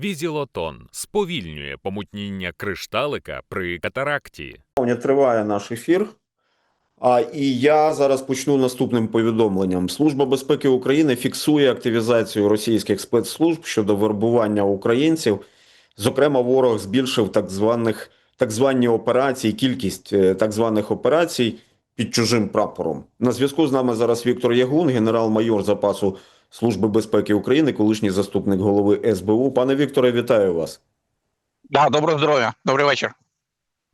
Візілотон сповільнює помутніння кришталика при катаракті. Триває наш ефір. А і я зараз почну наступним повідомленням. Служба безпеки України фіксує активізацію російських спецслужб щодо вербування українців. Зокрема, ворог збільшив так званих так звані операції, кількість е, так званих операцій під чужим прапором. На зв'язку з нами зараз Віктор Ягун, генерал-майор запасу Служби безпеки України, колишній заступник голови СБУ. Пане Вікторе, вітаю вас. Да, доброго здоров'я, добрий вечір.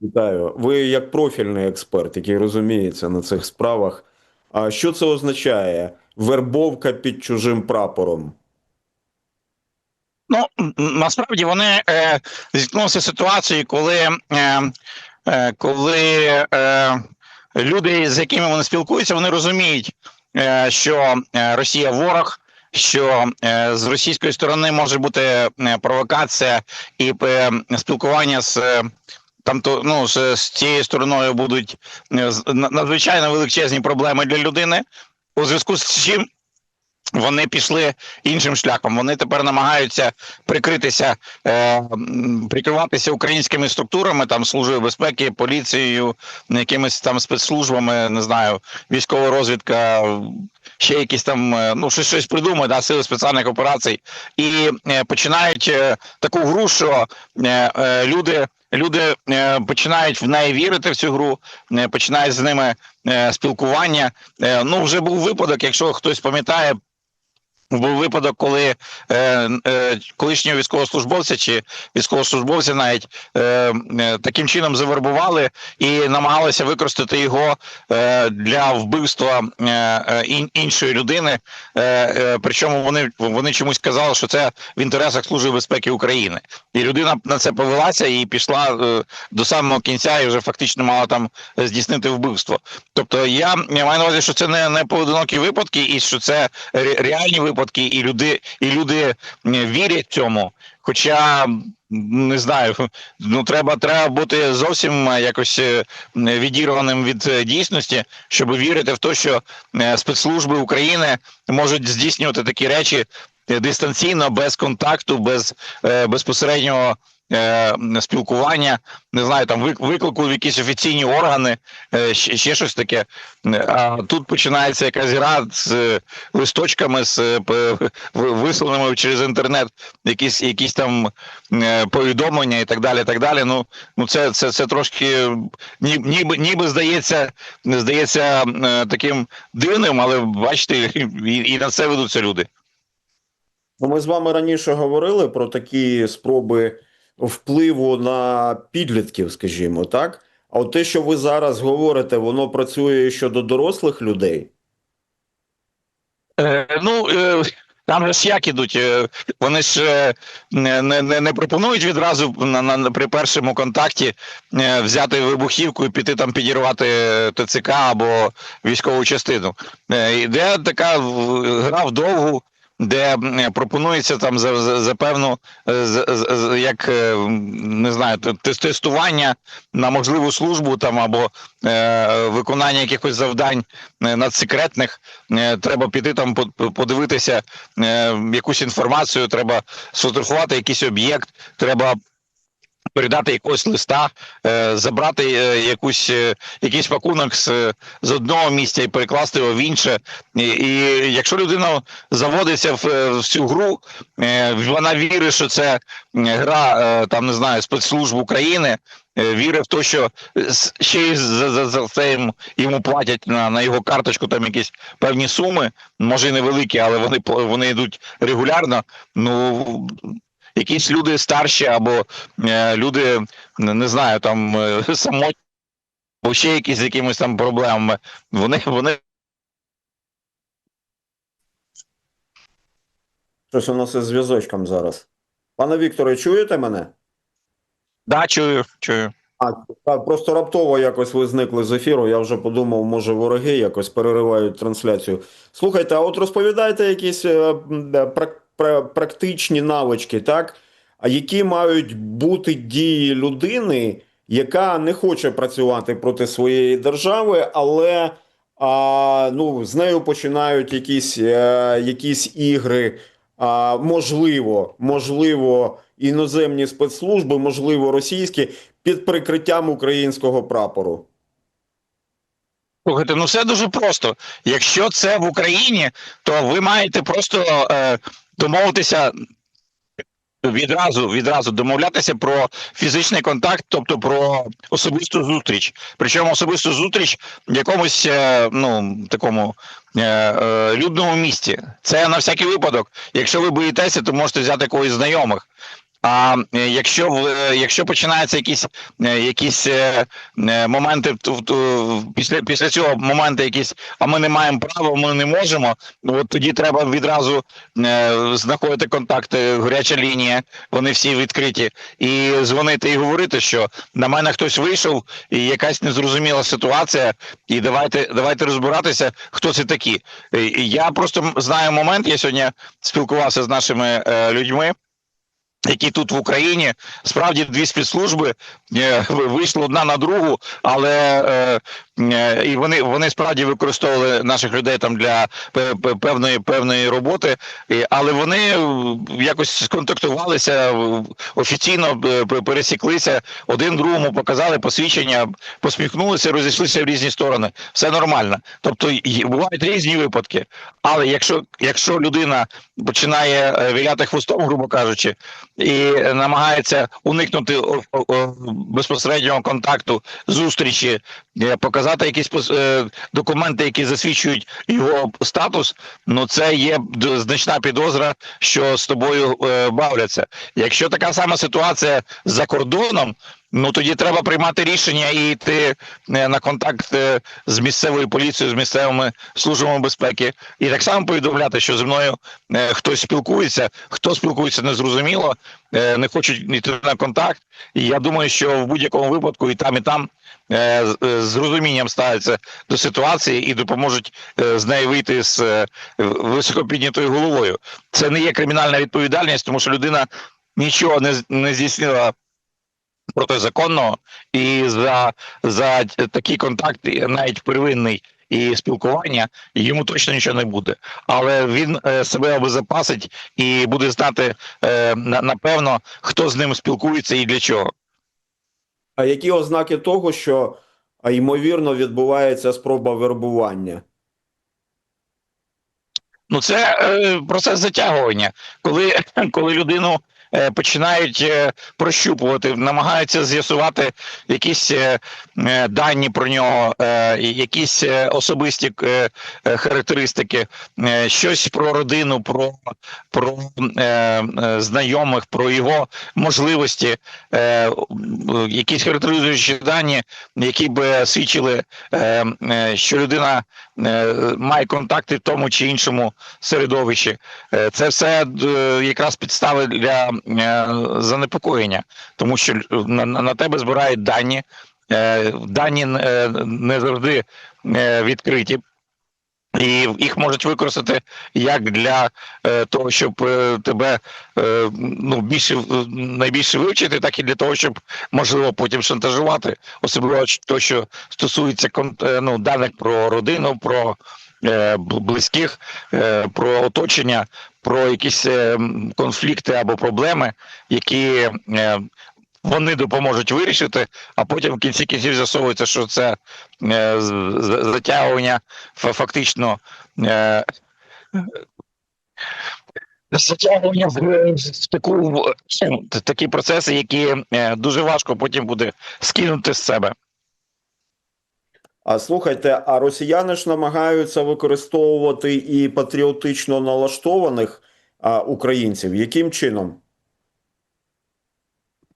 Вітаю. Ви як профільний експерт, який розуміється на цих справах. А що це означає? Вербовка під чужим прапором. Ну насправді вони е, зіткнулися з ситуацією, коли, е, е, коли е, люди, з якими вони спілкуються, вони розуміють, е, що е, Росія ворог. Що е, з російської сторони може бути е, провокація і е, спілкування з там то ну з, з цією стороною будуть надзвичайно величезні проблеми для людини, у зв'язку з чим вони пішли іншим шляхом. Вони тепер намагаються прикритися, е, прикриватися українськими структурами, там службою безпеки, поліцією, якимись там спецслужбами, не знаю, військова розвідка, ще якісь там, е, ну щось щось придумають, да, сили спеціальних операцій, і е, починають е, таку гру, що люди. Люди починають в неї вірити в цю гру, починають з ними спілкування. Ну вже був випадок, якщо хтось пам'ятає, був випадок, коли е, е, колишнього військовослужбовця чи військовослужбовця навіть е, е, таким чином завербували і намагалися використати його е, для вбивства е, е, ін- іншої людини. Е, е, причому вони, вони чомусь казали, що це в інтересах Служби безпеки України. І людина на це повелася і пішла е, до самого кінця, і вже фактично мала там здійснити вбивство. Тобто, я, я маю на увазі, що це не, не поодинокі випадки, і що це ре- реальні випадки, і люди, і люди вірять цьому. Хоча не знаю, ну треба, треба бути зовсім е, якось е, відірваним від е, дійсності, щоб вірити в те, що спецслужби України можуть здійснювати такі речі дистанційно, без контакту, без безпосереднього. Е, Спілкування, не знаю, там виклику в якісь офіційні органи, е, ще, щось таке. Е, А тут починається якась гра з листочками, з висланими через інтернет, якісь, якісь там повідомлення і так далі. так далі. Ну, ну це, це, це трошки ніби, ніби здається, здається таким дивним, але бачите, і, і на це ведуться люди. Ну, Ми з вами раніше говорили про такі спроби впливу на підлітків, скажімо так. А от те, що ви зараз говорите, воно працює щодо дорослих людей. Е, ну, е, там ж як ідуть, е, вони ж е, не, не, не пропонують відразу на, на, при першому контакті е, взяти вибухівку і піти там підірвати ТЦК або військову частину. Е, Іде така гра довгу, де пропонується там за, за, за певну за, з- з- з- як е, не знаю, те- те- тестування на можливу службу там або е, виконання якихось завдань е, надсекретних. Е, треба піти там по- подивитися е, якусь інформацію, треба сфотографувати якийсь об'єкт, треба. Передати якогось листа, е, забрати е, якусь е, якийсь пакунок з, з одного місця і перекласти його в інше. І, і якщо людина заводиться в, в цю гру, вона вірить, що це гра там не знаю спецслужб України, вірить в те, що ще й за, за, за це йому, платять на, на його карточку там якісь певні суми, може і невеликі, але вони вони йдуть регулярно. Ну якісь люди старші або е, люди не, знаю, там е, самотні, або ще якісь з якимись там проблемами. Вони вони Щось у нас із зв'язочком зараз. Пане Вікторе, чуєте мене? да, чую, чую. А, так, просто раптово якось ви зникли з ефіру. Я вже подумав, може вороги якось переривають трансляцію. Слухайте, а от розповідайте якісь е, е, практичні навички, так? Які мають бути дії людини, яка не хоче працювати проти своєї держави, але а, ну, з нею починають якісь, е, якісь ігри а, можливо, можливо, іноземні спецслужби, можливо, російські, під прикриттям українського прапору? Слухайте, ну все дуже просто. Якщо це в Україні, то ви маєте просто е, домовитися відразу, відразу домовлятися про фізичний контакт, тобто про особисту зустріч. Причому особисту зустріч в якомусь е, ну такому е, е, людному місті. Це на всякий випадок. Якщо ви боїтеся, то можете взяти когось знайомих. А е, якщо е, якщо починаються якісь е, якісь моменти після після цього моменти якісь, а ми не маємо права, ми не можемо. От тоді треба відразу знаходити контакти, гаряча лінія, вони всі відкриті, і дзвонити і говорити, що на мене хтось вийшов, і якась незрозуміла ситуація, і давайте давайте розбиратися, хто це такі. Я просто знаю момент. Я сьогодні спілкувався з нашими людьми які тут в Україні. Справді дві спецслужби е, вийшли одна на другу, але е, і вони вони справді використовували наших людей там для пе- пе- певної певної роботи, але вони е, якось сконтактувалися е, офіційно е, пересіклися, один другому показали посвідчення, посміхнулися, розійшлися в різні сторони. Все нормально. Тобто бувають різні випадки. Але якщо, якщо людина починає е, віляти хвостом, грубо кажучи, і намагається уникнути безпосереднього контакту, зустрічі, е, показати якісь е, документи, які засвідчують його статус, ну це є значна підозра, що з тобою е, бавляться. Якщо така сама ситуація за кордоном. Ну тоді треба приймати рішення і йти е, на контакт е, з місцевою поліцією, з місцевими службами безпеки, і так само повідомляти, що зі мною е, хтось спілкується, хто спілкується, незрозуміло, не хочуть йти на контакт. І я думаю, що в будь-якому випадку і там, і там з- розумінням ставляться до ситуації і допоможуть з неї вийти з високопіднятою головою. Це не є кримінальна відповідальність, тому що людина нічого не, не здійснила протизаконного, і за, за такий контакт, і навіть первинний і спілкування, йому точно нічого не буде. Але він е, себе обезопасить і буде знати е, напевно, хто з ним спілкується і для чого. А які ознаки того, що ймовірно відбувається спроба вербування? Ну, це е, процес затягування, коли, коли людину починають е, прощупувати, намагаються з'ясувати якісь е, е, дані про нього, е, якісь е, особисті е, е, характеристики, е, щось про родину, про, про е, е, знайомих, про його можливості, е, якісь характеризуючі дані, які б свідчили, е, е, що людина е, має контакти в тому чи іншому середовищі. Е, Це все е, якраз підстави для е, занепокоєння, тому що на, на тебе збирають дані. Е, Дані е, не завжди е, відкриті. І їх можуть використати як для е, того, щоб е, тебе е, ну більше найбільше вивчити, так і для того, щоб можливо потім шантажувати, особливо то, що стосується е, ну, даних про родину, про е, близьких, е, про оточення, про якісь е, конфлікти або проблеми, які е, вони допоможуть вирішити, а потім в кінці кінців з'ясовується, що це е, затягування фактично. Затягування в, в таку в в такі процеси, які дуже важко потім буде скинути з себе. А слухайте, а росіяни ж намагаються використовувати і патріотично налаштованих а, українців. Яким чином?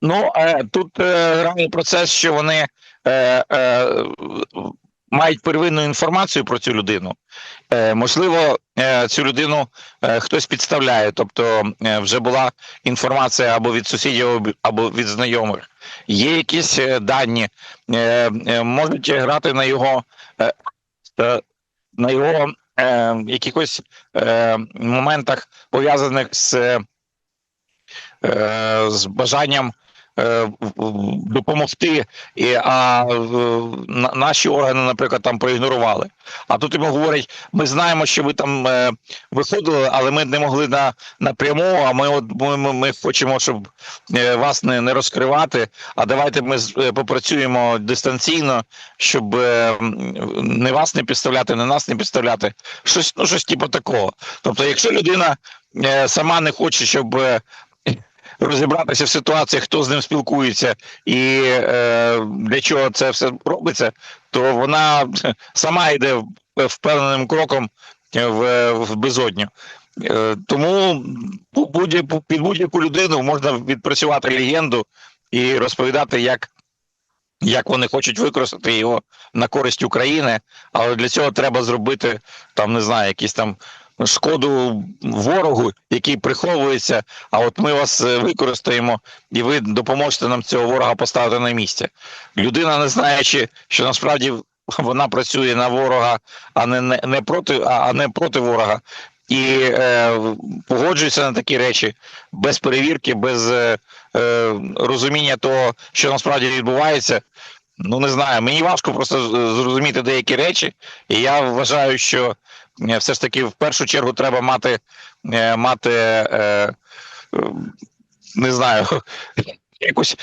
Ну е, тут е, грає процес, що вони е, е, мають первинну інформацію про цю людину. Е, можливо, е, цю людину е, хтось підставляє, тобто вже була інформація або від сусідів, або- від знайомих. Є якісь дані, можуть грати на його, на його якихось моментах пов'язаних з, з бажанням допомогти, і, а е, наші органи, наприклад, там проігнорували. А тут йому говорять: ми знаємо, що ви там е, виходили, але ми не могли на напряму. А ми от ми, ми, хочемо, щоб е, вас не, не розкривати. А давайте ми е, попрацюємо дистанційно, щоб е, не вас не підставляти, не нас не підставляти. Щось, ну щось типу такого. Тобто, якщо людина е, сама не хоче, щоб е, розібратися в ситуації, хто з ним спілкується і е, для чого це все робиться, то вона сама йде впевненим кроком в, в безодню. Е, Тому будь- під будь-яку людину можна відпрацювати легенду і розповідати, як, як вони хочуть використати його на користь України, але для цього треба зробити там, не знаю, якісь там шкоду ворогу, який приховується. А от ми вас е, використаємо, і ви допоможете нам цього ворога поставити на місце. Людина, не знаючи, що насправді вона працює на ворога, а не, не, не проти, а не проти ворога. І е, погоджується на такі речі без перевірки, без е, е, розуміння того, що насправді відбувається. Ну не знаю, мені важко просто зрозуміти деякі речі, і я вважаю, що все ж таки в першу чергу треба мати, е, мати е, е, не знаю, якусь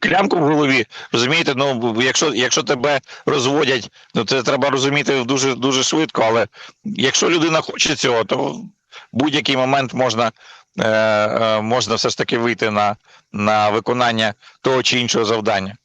клямку в голові. Розумієте, ну якщо, якщо тебе розводять, ну це треба розуміти дуже дуже швидко. Але якщо людина хоче цього, то в будь-який момент можна, е, е, можна все ж таки вийти на, на виконання того чи іншого завдання.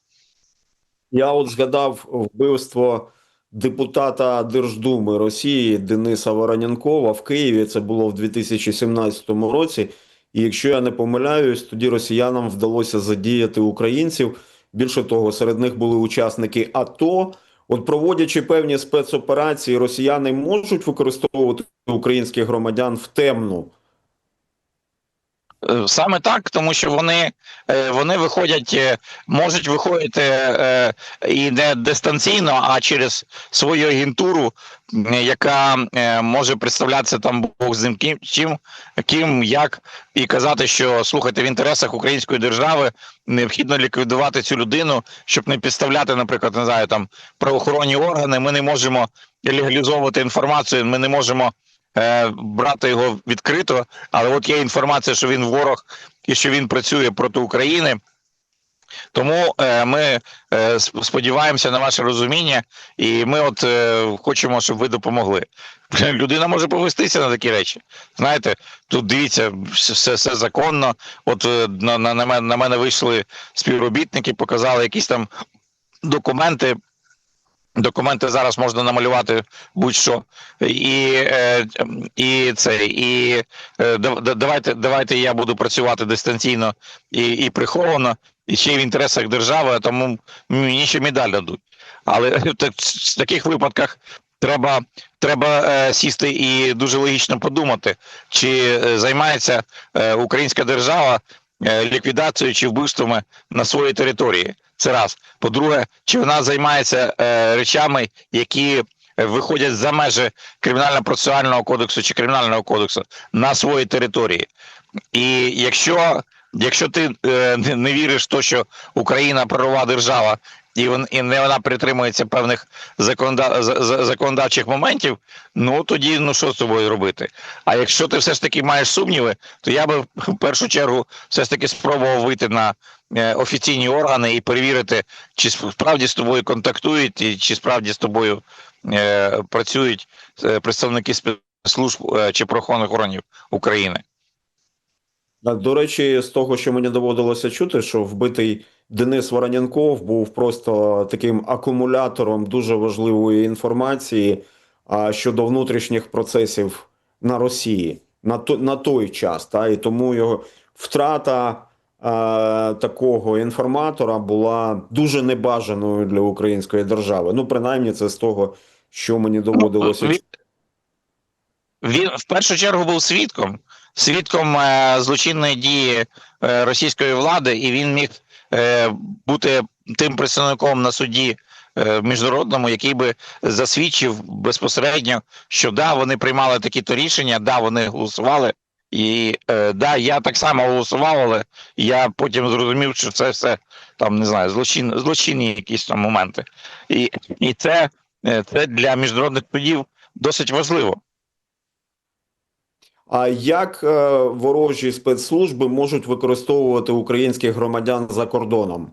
Я от згадав вбивство депутата Держдуми Росії Дениса Вороненкова в Києві. Це було в 2017 році. І якщо я не помиляюсь, тоді росіянам вдалося задіяти українців. Більше того, серед них були учасники АТО. От проводячи певні спецоперації, росіяни можуть використовувати українських громадян в темну. Е, Саме так, тому що вони, е, вони виходять, е, можуть виходити і не дистанційно, а через свою агентуру, яка може представлятися там Бог з ним ким, чим, ким, як, і казати, що слухайте, в інтересах української держави необхідно ліквідувати цю людину, щоб не підставляти, наприклад, не знаю, там правоохоронні органи. Ми не можемо легалізовувати інформацію, ми не можемо е, брати його відкрито, але от є інформація, що він ворог і що він працює проти України. Тому е, ми е, сподіваємося на ваше розуміння, і ми от е, хочемо, щоб ви допомогли. Людина може повестися на такі речі. Знаєте, тут дивіться, все, все, законно. От е, на, на, на мене вийшли співробітники, показали якісь там документи. Документи зараз можна намалювати будь-що. І, е, і це, і е, да- да- давайте, давайте я буду працювати дистанційно і, і приховано, і ще й в інтересах держави, тому мені ще медаль дадуть. Але так, в таких випадках треба, треба е, сісти і дуже логічно подумати, чи е, займається е, українська держава е, ліквідацією чи вбивствами на своїй території. Це раз. По-друге, чи вона займається е, речами, які е, виходять за межі кримінально-процесуального кодексу чи кримінального кодексу на своїй території. І якщо, якщо ти е, не, віриш в те, що Україна правова держава, і, вон, і не вона притримується певних законода, за- за- законодавчих моментів, ну тоді ну що з тобою робити? А якщо ти все ж таки маєш сумніви, то я би в першу чергу все ж таки спробував вийти на офіційні органи і перевірити, чи справді з тобою контактують, і чи справді з тобою е, працюють е, представники спецслужб е, чи правоохоронних органів України. До речі, з того, що мені доводилося чути, що вбитий Денис Вороненков був просто таким акумулятором дуже важливої інформації щодо внутрішніх процесів на Росії на, то, на той час. Та, і тому його втрата такого інформатора була дуже небажаною для української держави. Ну, принаймні, це з того, що мені доводилося він, він в першу чергу був свідком, свідком е, злочинної дії е, російської влади, і він міг е, бути тим представником на суді е, міжнародному, який би засвідчив безпосередньо, що да, вони приймали такі-то рішення, да, вони голосували І е, да, я так само голосував, але я потім зрозумів, що це все там не знаю, злочин, злочинні якісь там моменти. І, і це, е, це для міжнародних судів досить важливо. А як е, ворожі спецслужби можуть використовувати українських громадян за кордоном?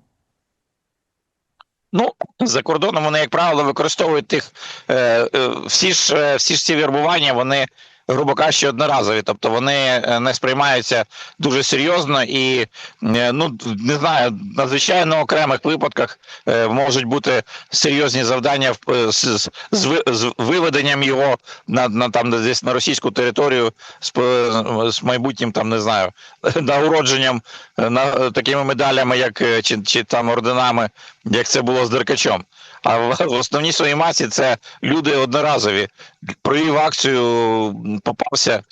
Ну, за кордоном вони, як правило, використовують тих е, е, всі ж всі ж ці вірбування, вони, грубо кажучи, одноразові. Тобто вони е, не сприймаються дуже серйозно і е, ну не знаю, надзвичайно окремих випадках е, можуть бути серйозні завдання з, з, з виведенням його на, на там десь на російську територію з, з майбутнім там не знаю нагородженням на такими медалями, як чи, чи там орденами, як це було з Деркачом. А в, основній своїй масі це люди одноразові. Провів акцію, попався.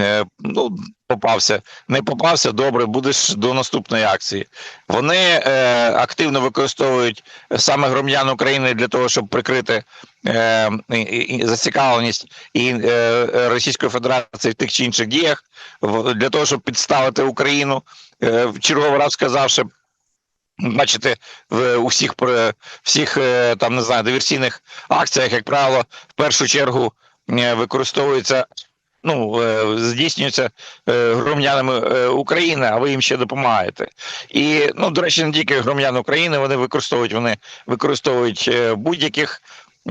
е, Ну, попався, не попався, добре, будеш до наступної акції. Вони е, активно використовують саме громадян України для того, щоб прикрити е, і, зацікавленість і е, Російської Федерації в тих чи інших діях, для того, щоб підставити Україну, е, в черговий раз сказавши, бачите, в усіх всіх е, там не знаю диверсійних акціях, як правило, в першу чергу е, використовується. Ну, здійснюються е, громадянами е, України, а ви їм ще допомагаєте. І ну, до речі, не тільки громадян України вони використовують, вони використовують будь-яких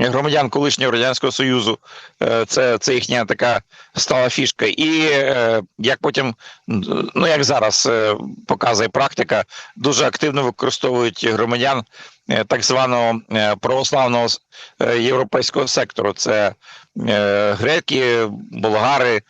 громадян колишнього радянського союзу. Е, Це, це їхня така стала фішка. І е, як потім, ну як зараз е, показує практика, дуже активно використовують громадян так званого православного європейського сектору. Це греки, болгари,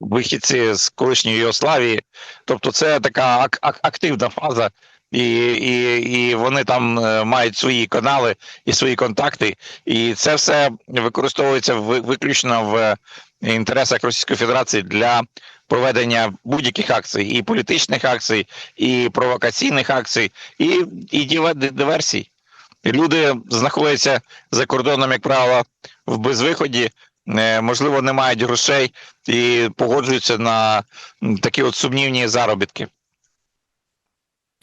вихідці з колишньої Югославії. Тобто, це така ак- ак- активна фаза. І, і, і вони там е, мають свої канали і свої контакти, і це все використовується ви- виключно в інтересах Російської Федерації для проведення будь-яких акцій, і політичних акцій, і провокаційних акцій, і, і диверсій. Люди знаходяться за кордоном, як правило, в безвиході, е, можливо, не мають грошей і погоджуються на такі от сумнівні заробітки.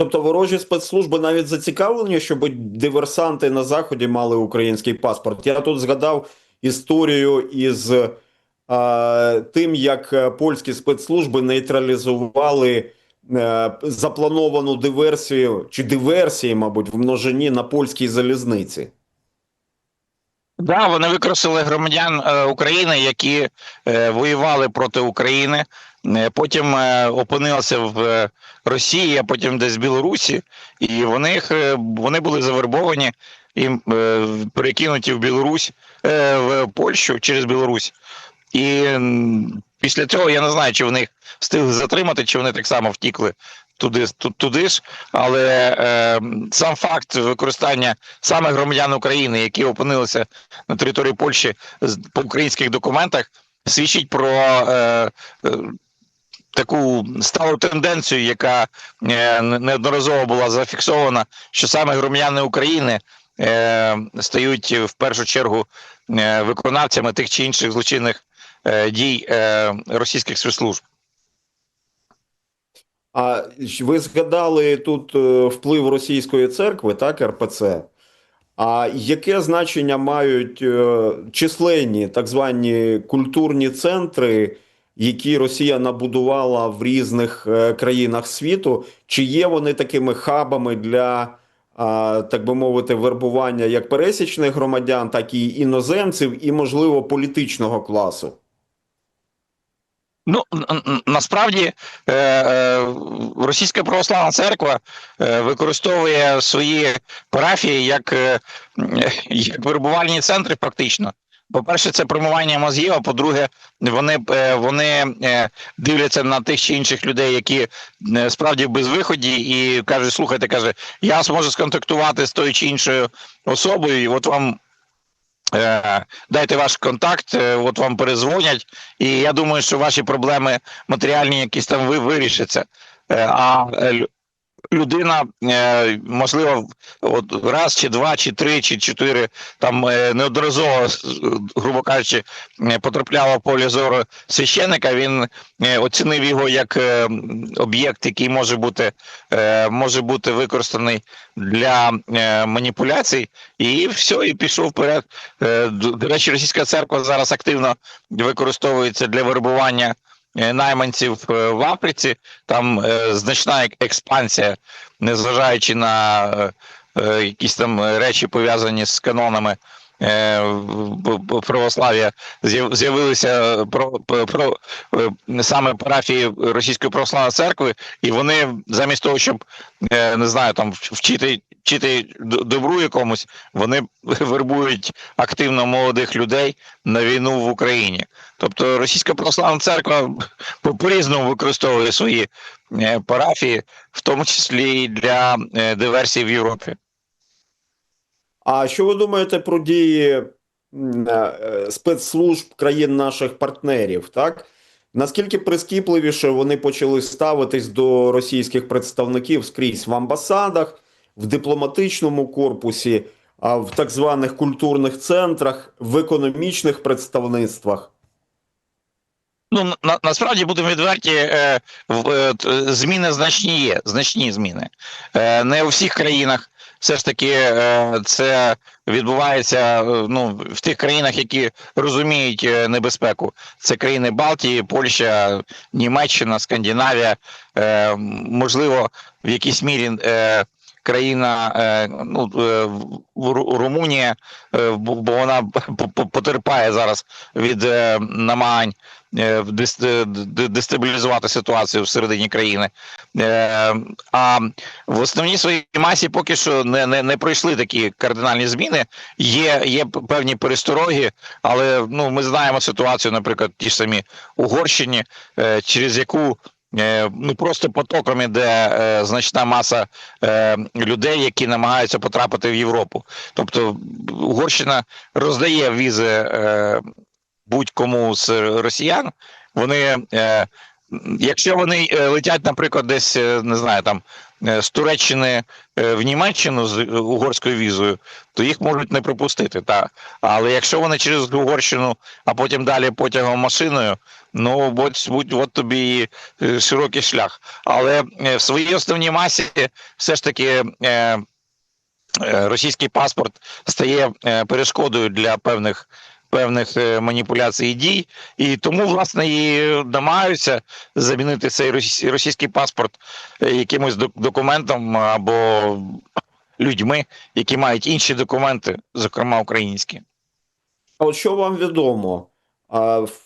Тобто ворожі спецслужби навіть зацікавлені, щоб диверсанти на заході мали український паспорт. Я тут згадав історію із е, тим, як е, польські спецслужби нейтралізували е, заплановану диверсію чи диверсії, мабуть, в множині на польській залізниці. Да, вони використали громадян е, України, які е, воювали проти України, потім е, опинилися в е, Росії, а потім десь в Білорусі, і вони, е, вони були завербовані і е, перекинуті в Білорусь, е, в Польщу через Білорусь. І після цього я не знаю, чи вони їх встигли затримати, чи вони так само втікли туди туди ж. Але е, сам факт використання саме громадян України, які опинилися на території Польщі по українських документах, свідчить про е, е, таку сталу тенденцію, яка е, неодноразово була зафіксована, що саме громадяни України е, стають в першу чергу е, виконавцями тих чи інших злочинних дій російських спецслужб. А ви згадали тут вплив російської церкви, так, РПЦ. А яке значення мають численні так звані культурні центри, які Росія набудувала в різних е, країнах світу? Чи є вони такими хабами для, так би мовити, вербування як пересічних громадян, так і іноземців, і, можливо, політичного класу? Ну насправді е, е, російська православна церква використовує свої парафії як, як вербувальні центри, фактично. По-перше, це промивання мозгів, а по-друге, вони, е, вони е, дивляться на тих чи інших людей, які е, справді в безвиході, і кажуть: слухайте, каже, я зможу сконтактувати з тою чи іншою особою, і от вам Дайте ваш контакт, от вам перезвонять, і я думаю, що ваші проблеми матеріальні якісь там ви вирішаться. А людина, е, можливо, от раз чи два, чи три, чи чотири там е, неодноразово, грубо кажучи, е, потрапляла в поле зору священика. Він е, оцінив його як е, об'єкт, який може бути, е, може бути використаний для е, маніпуляцій, і все, і пішов вперед. Е, До речі, російська церква зараз активно використовується для вербування е, найманців е, в Африці. Там е, значна експансія, незважаючи на е, е, якісь там речі пов'язані з канонами. е, Православ'я з'явилися про, про, е, саме парафії Російської православної церкви, і вони замість того, щоб е, не знаю, там вчити, вчити добру якомусь, вони вербують активно молодих людей на війну в Україні. Тобто Російська православна церква по- по-різному використовує свої е, парафії, в тому числі і для е, диверсій в Європі. А що ви думаєте про дії е, спецслужб країн наших партнерів? Так наскільки прискіпливіше вони почали ставитись до російських представників скрізь в амбасадах, в дипломатичному корпусі, а в так званих культурних центрах, в економічних представництвах? Ну на, насправді будемо відверті, е, в, е, зміни значні є, значні зміни. Е, не у всіх країнах все ж таки е, це відбувається е, ну, в тих країнах, які розуміють е, небезпеку. Це країни Балтії, Польща, Німеччина, Скандинавія, е, можливо, в якійсь мірі. Е, Країна, е, ну е, Румунія, е, бо вона потерпає зараз від намагань дестабілізувати ситуацію всередині країни. А в основній своїй масі поки що не, не, не пройшли такі кардинальні зміни. Є, є певні перестороги, але ну ми знаємо ситуацію, наприклад, ті ж самі Угорщині, через яку. Е, Ну просто потоком іде е, значна маса е, людей, які намагаються потрапити в Європу. Тобто Угорщина роздає візи будь-кому з росіян. Вони, якщо вони летять, наприклад, десь не знаю, там з Туреччини в Німеччину з угорською візою, то їх можуть не пропустити. Та. Але якщо вони через Угорщину, а потім далі потягом машиною, ну будь, будь от тобі і е, широкий шлях. Але е, в своїй основній масі все ж таки. Е, е, Російський паспорт стає перешкодою для певних певних маніпуляцій і дій, і тому власне і намагаються замінити цей російський паспорт якимось док- документом або людьми, які мають інші документи, зокрема українські. А от що вам відомо?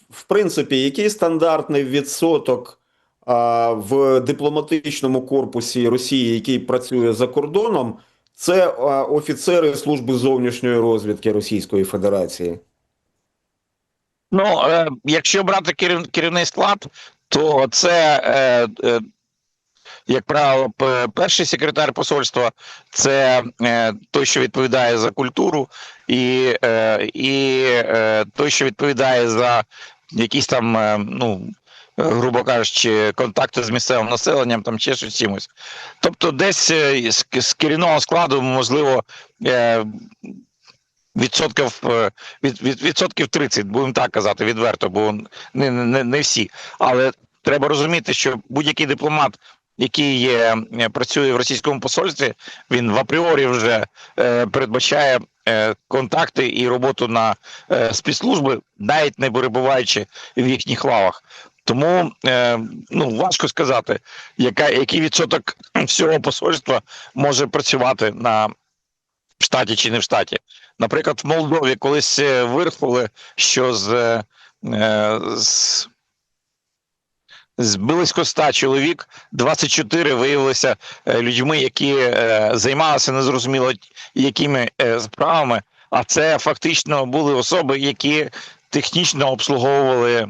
В принципі, який стандартний відсоток в дипломатичному корпусі Росії, який працює за кордоном, це офіцери служби зовнішньої розвідки Російської Федерації? Ну, е, якщо брати керівний склад, то це, е, е, як правило, перший секретар посольства, це е, той, що відповідає за культуру, і, е, і е, той, що відповідає за якісь там, ну. Грубо кажучи, контакти з місцевим населенням, там чи щось чимось. Тобто, десь з, керівного складу, можливо, відсотків від, від, відсотків 30, будемо так казати, відверто, бо не, не, не всі. Але треба розуміти, що будь-який дипломат, який є, е, працює в російському посольстві, він в апріорі вже е, передбачає е, контакти і роботу на е, спецслужби, навіть не перебуваючи в їхніх лавах. Тому е, ну важко сказати, яка який відсоток всього посольства може працювати на в штаті чи не в штаті. Наприклад, в Молдові колись е, вирахували, що з, е, з близько 100 чоловік 24 виявилися е, людьми, які е, займалися незрозуміло якими е, справами. А це фактично були особи, які технічно обслуговували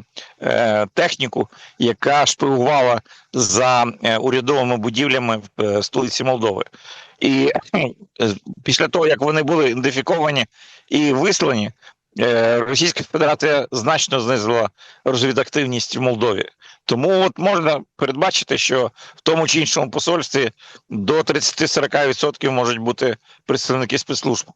техніку, яка шпигувала за урядовими будівлями в столиці Молдови. І після того, як вони були ідентифіковані і вислані, Російська Федерація значно знизила розвідактивність в Молдові. Тому от можна передбачити, що в тому чи іншому посольстві до 30-40% можуть бути представники спецслужб.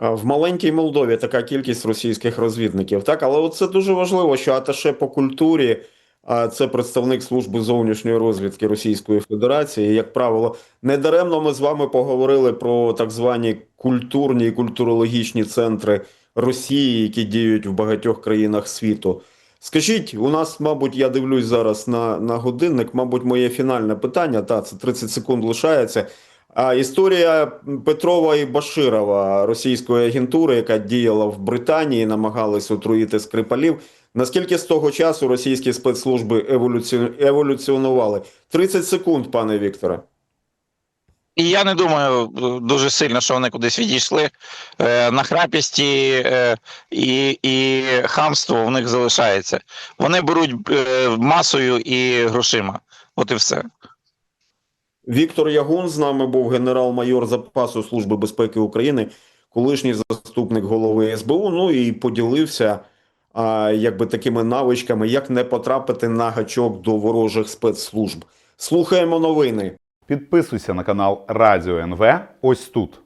В маленькій Молдові така кількість російських розвідників. Так, але це дуже важливо, що аташе по культурі а це представник служби зовнішньої розвідки Російської Федерації. Як правило, недаремно ми з вами поговорили про так звані культурні і культурологічні центри Росії, які діють в багатьох країнах світу. Скажіть, у нас, мабуть, я дивлюсь зараз на, на годинник, мабуть, моє фінальне питання. Та це 30 секунд лишається. А історія Петрова і Баширова, російської агентури, яка діяла в Британії, намагалась отруїти скрипалів. Наскільки з того часу російські спецслужби еволюці... еволюціонували? 30 секунд, пане Вікторе. І я не думаю е, дуже сильно, що вони кудись відійшли. Е, нахрапісті е, і, і хамство в них залишається. Вони беруть е, масою і грошима. От і все. Віктор Ягун з нами був генерал-майор запасу Служби безпеки України, колишній заступник голови СБУ. Ну і поділився якби такими навичками, як не потрапити на гачок до ворожих спецслужб. Слухаємо новини. Підписуйся на канал Радіо НВ ось тут.